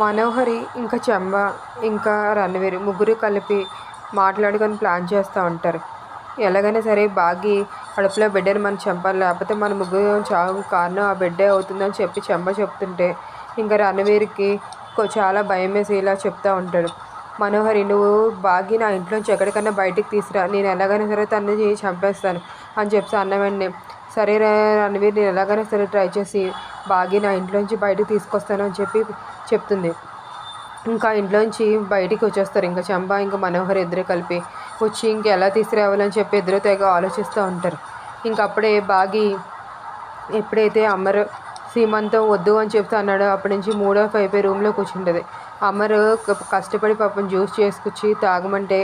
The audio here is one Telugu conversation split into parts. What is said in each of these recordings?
మనోహరి ఇంకా చెంబ ఇంకా రణవీర్ ముగ్గురు కలిపి మాట్లాడుకొని ప్లాన్ చేస్తూ ఉంటారు. ఎలాగైనా సరే బాగి కడుపులో బిడ్డను మనం చంపాలి లేకపోతే మన ముగ్గురు చావు కారణం ఆ బిడ్డే అవుతుందని చెప్పి చెంబ చెప్తుంటే ఇంకా రణవీర్కి చాలా భయం వేసి ఇలా చెప్తూ ఉంటాడు. మనోహరి నువ్వు బాగి నా ఇంట్లోంచి ఎక్కడికన్నా బయటికి తీసురా నేను ఎలాగైనా సరే తనని చంపేస్తాను అని చెప్పి అన్న వెంటనే సరే రణవీర్ నేను ఎలాగైనా సరే ట్రై చేసి బాగి నా ఇంట్లోంచి బయటకు తీసుకొస్తాను అని చెప్పి చెప్తుంది. ఇంకా ఇంట్లోంచి బయటికి వచ్చేస్తారు. ఇంకా చంప ఇంకా మనోహర్ ఇద్దరు కలిపి వచ్చి ఇంకా ఎలా తీసుకురావాలని చెప్పి ఇద్దరు తెగ ఆలోచిస్తూ ఉంటారు. ఇంక అప్పుడే బాగి ఎప్పుడైతే అమర్ సీమంతో వద్దు అని చెప్తా అన్నాడో అప్పటి నుంచి మూడో అయిపోయి రూమ్లో కూర్చుంటుంది అమర్ కష్టపడి పాపం జ్యూస్ చేసుకొచ్చి తాగమంటే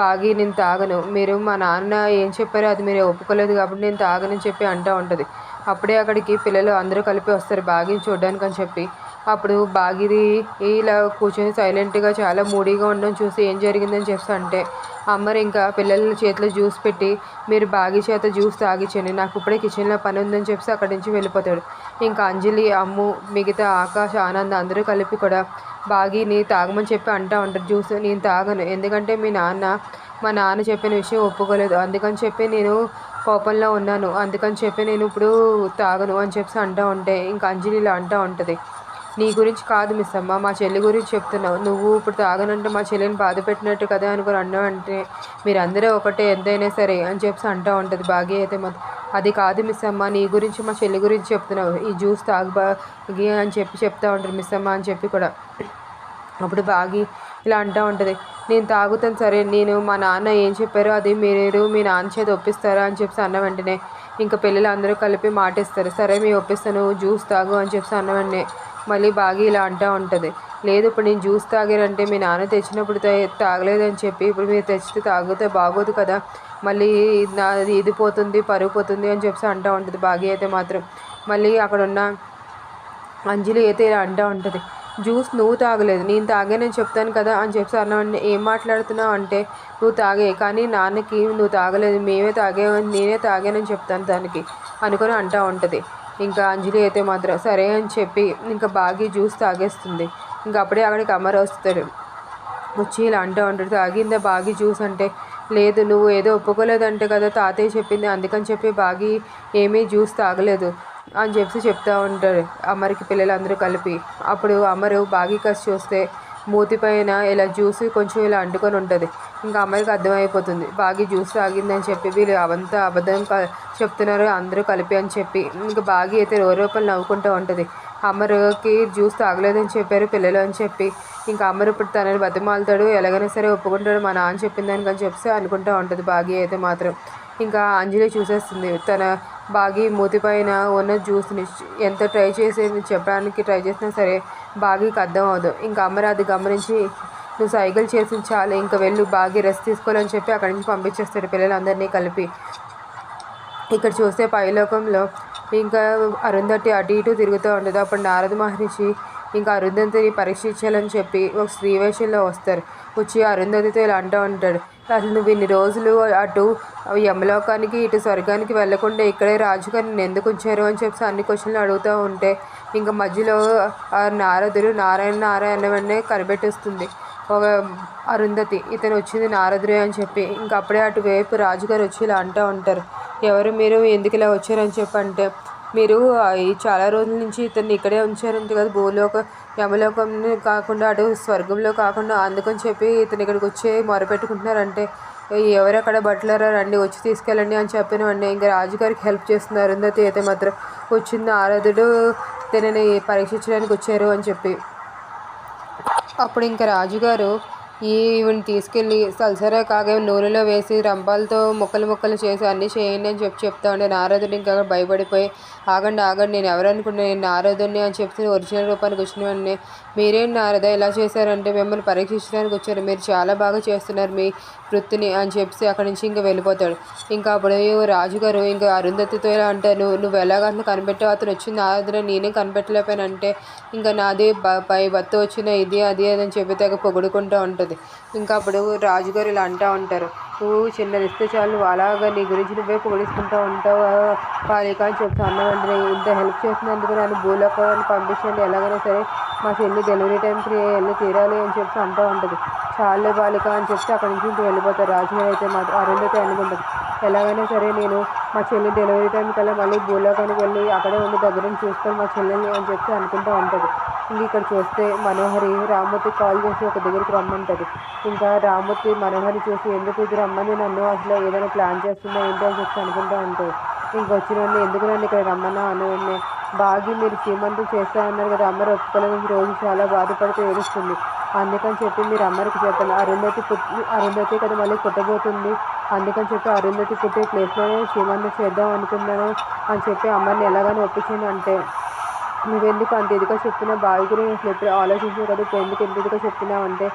బాగి నేను తాగను. మీరు మా నాన్న ఏం చెప్పారో అది మీరు ఒప్పుకోలేదు కాబట్టి నేను తాగనని చెప్పి అంటూ ఉంటుంది. అప్పుడే అక్కడికి పిల్లలు అందరూ కలిపి వస్తారు బాగిని చూడడానికి అని చెప్పి. అప్పుడు బాగిది ఇలా కూర్చొని సైలెంట్గా చాలా మూడీగా ఉండడం చూసి ఏం జరిగిందని చెప్పి అంటే అమ్మరు ఇంకా పిల్లల చేతిలో జ్యూస్ పెట్టి మీరు బాగి చేత జ్యూస్ తాగించండి నాకు ఇప్పుడే కిచెన్లో పని ఉందని చెప్పి అక్కడి నుంచి వెళ్ళిపోతాడు. ఇంకా అంజలి అమ్ము మిగతా ఆకాశ్ ఆనంద్ అందరూ కలిపి కూడా బాగిని తాగమని చెప్పి అంటూ ఉంటారు. జ్యూస్ నేను తాగను. ఎందుకంటే మీ నాన్న మా నాన్న చెప్పిన విషయం ఒప్పుకోలేదు. అందుకని చెప్పి నేను కోపంలో ఉన్నాను. అందుకని చెప్పి నేను ఇప్పుడు తాగను అని చెప్పి అంటూ ఉంటే ఇంకా అంజలి ఇలా అంటూ ఉంటుంది. నీ గురించి కాదు మిస్ అమ్మ మా చెల్లి గురించి చెప్తున్నావు. నువ్వు ఇప్పుడు తాగనంటే మా చెల్లిని బాధ పెట్టినట్టు కదా అనుకుని అన్నావు అంటే మీరందరూ ఒకటే ఎంతైనా సరే అని చెప్పి అంటూ ఉంటుంది బాగి అయితే మాత్రం. అది కాదు మిస్ అమ్మ నీ గురించి మా చెల్లి గురించి చెప్తున్నావు. ఈ జ్యూస్ తాగు బాగి అని చెప్పి చెప్తా ఉంటారు మిస్ అమ్మ అని చెప్పి కూడా. అప్పుడు బాగి ఇలా అంటూ ఉంటుంది. నేను తాగుతాను సరే నేను మా నాన్న ఏం చెప్పారో అది మీరు మీ నాన్న చేతి ఒప్పిస్తారా? అని చెప్పి అన్న వెంటనే ఇంకా పిల్లలు అందరూ కలిపి మాటిస్తారు. సరే మీ ఒప్పిస్తాను జ్యూస్ తాగు అని చెప్పి అన్న వెంటనే మళ్ళీ బాగా ఇలా అంటూ ఉంటుంది. లేదు ఇప్పుడు నేను జ్యూస్ తాగారంటే మీ నాన్న తెచ్చినప్పుడు తాగలేదని చెప్పి ఇప్పుడు మీరు తెచ్చితే తాగితే బాగోదు కదా మళ్ళీ నా ఇది పోతుంది పరుగు పోతుంది అని చెప్పి అంటూ ఉంటుంది. బాగి అయితే మాత్రం మళ్ళీ అక్కడ ఉన్న అంజలి అయితే ఇలా అంటూ ఉంటుంది. జ్యూస్ నువ్వు తాగలేదు నేను తాగానని చెప్తాను కదా అని చెప్పి అన్నామండి ఏం మాట్లాడుతున్నావు అంటే నువ్వు తాగే కానీ నాన్నకి నువ్వు తాగలేదు మేమే తాగే నేనే తాగానని చెప్తాను దానికి అనుకొని అంటూ ఉంటుంది. ఇంకా అంజలి అయితే మాత్రం సరే అని చెప్పి ఇంకా బాగి జ్యూస్ తాగేస్తుంది. ఇంకా అప్పుడే అక్కడికి అమర్ వస్తాడు వచ్చి ఇలా అంటూ ఉంటాడు తాగిందా బాగి జ్యూస్ అంటే? లేదు నువ్వు ఏదో ఒప్పుకోలేదంటే కదా తాతయ్య చెప్పింది అందుకని చెప్పి బాగి ఏమీ జ్యూస్ తాగలేదు. అని చెప్పి చెప్తూ ఉంటాడు అమర్కి పిల్లలందరూ కలిపి. అప్పుడు అమరు బాగికస్ చూస్తే మూతి పైన ఇలా జ్యూస్ కొంచెం ఇలా అంటుకొని ఉంటుంది. ఇంకా అమ్మాయికి అర్థమైపోతుంది. బాగి జ్యూస్ తాగిందని చెప్పి వీళ్ళు అవంతా అబద్ధం క- చెప్తున్నారు. అందరూ కలిపి అని చెప్పి. ఇంకా బాగి అయితే రో రూపాయలు నవ్వుకుంటూ ఉంటుంది. అమరుకి జ్యూస్ తాగలేదని చెప్పారు పిల్లలు అని చెప్పి. ఇంకా అమరు ఇప్పుడు తనని బతిమాలుతాడు. ఎలాగైనా సరే ఒప్పుకుంటాడు. మా నాన్న చెప్పిన దానికని చెప్పి అనుకుంటూ ఉంటుంది. బాగి అయితే మాత్రం. ఇంకా అంజలి చూసేస్తుంది. తన బాగి మూతి పైన ఉన్న జ్యూస్ని ఎంత ట్రై చేసి చెప్పడానికి ట్రై చేసినా సరే బాగీకి అర్థం అవదు ఇంకా అమర అది గమనించి నువ్వు సైకిల్ చేసి చాలు ఇంకా వెళ్ళు బాగి రెస్ట్ తీసుకోవాలని చెప్పి అక్కడి నుంచి పంపించేస్తాడు పిల్లలందరినీ కలిపి. ఇక్కడ చూస్తే పైలోకంలో ఇంకా అరుంధతి అటు ఇటు తిరుగుతూ ఉంటుంది. అప్పుడు నారద మహర్షి ఇంకా అరుంధతిని పరీక్షించాలని చెప్పి ఒక స్త్రీ వేషంలో వస్తారు. వచ్చి అరుంధతితో ఇలా అంటూ ఉంటాడు. అసలు నువ్వు ఇన్ని రోజులు అటు యమలోకానికి ఇటు స్వర్గానికి వెళ్ళకుండా ఇక్కడే రాజుగారిని ఎందుకు ఉంచారు? అని చెప్పి అన్ని క్వశ్చన్లు అడుగుతూ ఉంటే ఇంకా మధ్యలో ఆ నారదుడు నారాయణ నారాయణ వెంటనే కనిపెట్టేస్తుంది. ఒక అరుంధతి ఇతను వచ్చింది నారదుడే అని చెప్పి ఇంకా అప్పుడే అటువైపు రాజుగారు వచ్చి ఇలా అంటూ ఉంటారు. ఎవరు మీరు? ఎందుకు ఇలా వచ్చారని చెప్పి అంటే మీరు చాలా రోజుల నుంచి ఇతన్ని ఇక్కడే ఉంచారంట కదా భూలోక యమలోకం కాకుండా అటు స్వర్గంలో కాకుండా అందుకని చెప్పి ఇతను ఇక్కడికి వచ్చి మొరపెట్టుకుంటున్నారంటే ఎవరు అక్కడ బట్టలరా రండి వచ్చి తీసుకెళ్ళండి అని చెప్పిన ఇంకా రాజుగారికి హెల్ప్ చేస్తున్నారు. అరుంధతి అయితే మాత్రం వచ్చింది ఆరాధుడు తనని పరీక్షించడానికి వచ్చారు అని చెప్పి. అప్పుడు ఇంకా రాజుగారు ఈవిని తీసుకెళ్ళి సల్సరా కాగే నూనెలో వేసి రంపాలతో ముక్కలు ముక్కలు చేసి అన్నీ చేయండి అని చెప్పి చెప్తా ఉండే. నారదుడు ఇంకా భయపడిపోయి ఆగండి ఆగండి నేను ఎవరు నేను నారదుడిని అని చెప్పి ఒరిజినల్ రూపానికి వచ్చినవాడిని మీరేం నారద? ఇలా చేశారంటే మిమ్మల్ని పరీక్షించడానికి వచ్చారు. మీరు చాలా బాగా చేస్తున్నారు మీ వృత్తిని అని చెప్పి అక్కడి నుంచి ఇంకా వెళ్ళిపోతాడు. ఇంకా అప్పుడు రాజుగారు ఇంకా అరుంధతితో ఇలా అంటే నువ్వు నువ్వు ఎలాగంటే కనిపెట్టావు? అతను వచ్చింది ఆరాధన నేనే కనిపెట్టలేకపోయానంటే ఇంకా నాది పై భర్త వచ్చిన ఇది అది అని చెప్పి తెగ పొగుడుకుంటూ ఉంటుంది. ఉంటుంది. ఇంకా అప్పుడు రాజుగారు ఇలా అంటూ ఉంటారు. నువ్వు చిన్నది ఇస్తే చాలు అలాగా నీ గురించి నువ్వే పొగిడిస్తుంటూ ఉంటావు. బాలిక అని చెప్తా అన్న ఇంత హెల్ప్ చేసినందుకు నన్ను భూలోకాన్ని పంపించండి. ఎలాగైనా సరే మా చెల్లి డెలివరీ టైంకి వెళ్ళి తీరాలి అని చెప్పి అంటూ ఉంటుంది. చాలే బాలిక అని చెప్తే అక్కడి నుంచి ఇంటికి వెళ్ళిపోతారు. రాజుగారు అయితే మా అరుంధతి అనుకుంటారు ఎలాగైనా సరే నేను మా చెల్లి డెలివరీ టైం కల్లా మళ్ళీ భూలోకానికి వెళ్ళి అక్కడే ఉండి దగ్గర నుంచి చూసుకొని మా చెల్లెల్ని అని చెప్పి అనుకుంటూ ఉంటుంది. ఇంక ఇక్కడ చూస్తే మనోహరి రామ్మూర్తి కాల్ చేసి ఒక దగ్గరికి రమ్మంటుంది. ఇంకా రామ్మూర్తి మనోహరి చూసి ఎందుకు ఇది రమ్మని నన్ను అసలు ఏదైనా ప్లాన్ చేస్తుందో ఏంటి అని చెప్పి అనుకుంటూ ఉంటాయి ఇంక వచ్చిన ఎందుకు నన్ను ఇక్కడ రమ్మన్నా? అని బాగి మీరు శ్రీమంతం చేస్తా అన్నారు కదా అమ్మరు ఒప్పుకోలేని రోజు చాలా బాధపడుతూ ఏడుస్తుంది. అందుకని చెప్పి మీరు అమ్మరికి చెప్పాలి అరుంధతి పుట్టి అరుంధతి కదా మళ్ళీ పుట్టబోతుంది. అందుకని చెప్పి అరుంధతి పుట్టే ప్లేస్లోనే శ్రీమంతం చేద్దాం అనుకున్నాను అని చెప్పి అమ్మని ఎలాగైనా ఒప్పించింది అంటే నువ్వెందుకు అంత ఇదిగా చెప్తున్నావు బావి గురించి అసలు ఎప్పుడు ఆలోచించావు కదా ఇప్పుడు ఎందుకు ఎంత ఇదిగా చెప్తున్నావు అంటే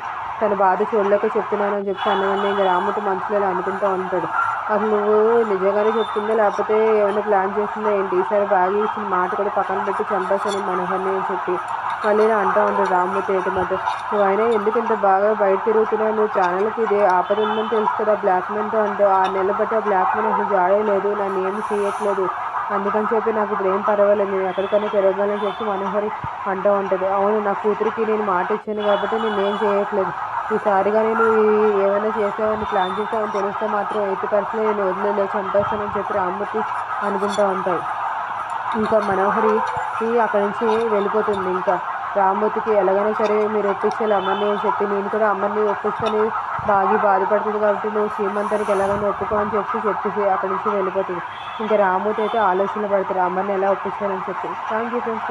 తన బాధ చూడలేక చెప్తున్నాను అని చెప్పి అన్నవన్నీ ఇంకా రాముడు మనసులో ఇలా అనుకుంటూ ఉంటాడు. అసలు నువ్వు నిజంగానే చెప్తుందా లేకపోతే ఏమైనా ప్లాన్ చేస్తుందా ఏంటి? ఈసారి బాగా ఇచ్చిన మాట కూడా పక్కన పెట్టి చంపేశాను మనోహర్ని అని చెప్పి మళ్ళీ అంటూ ఉంటాడు రామ్మూర్తి ఏంటి మాట. నువ్వు అయినా ఎందుకు ఇంత బాగా బయట తిరుగుతున్నావు? నువ్వు ఛానల్కి ఇది ఆపద ఉందని తెలుసు కదా బ్లాక్ మెన్తో ఆ నెల బట్టి ఆ బ్లాక్ మెన్ అసలు జాడే లేదు నన్ను ఏమి చేయట్లేదు. అందుకని చెప్పి నాకు ఇప్పుడు ఏం పర్వాలేదు. నేను ఎక్కడికైనా తిరగాలని చెప్పి మనోహరి అంటూ ఉంటుంది. అవును నా కూతురికి నేను మాట ఇచ్చాను కాబట్టి నేను ఏం చేయట్లేదు. ఈసారిగా నేను ఏమైనా చేసావని ప్లాన్ చేసావని తెలిస్తే మాత్రం ఎయిటీ పర్సెంట్ నేను వదిలేదు చంపేస్తానని చెప్పి రామ్మూర్తి అనుకుంటూ ఉంటాయి ఇంకా మనోహరి అక్కడి నుంచి వెళ్ళిపోతుంది. ఇంకా రామ్మూర్తికి ఎలాగైనా సరే మీరు ఒప్పించాలి. అమ్మని అని చెప్పి నేను కూడా అమ్మని ఒప్పిస్తాను బాగా బాధపడుతుంది కాబట్టి నువ్వు శ్రీమంతానికి ఎలాగైనా ఒప్పుకో అని చెప్పి చెప్పేసి అక్కడి నుంచి వెళ్ళిపోతుంది. ఇంకా రామ్మూర్తి అయితే ఆలోచనలు పడతారు అమ్మని ఎలా ఒప్పించాలని చెప్పి. Thank you friends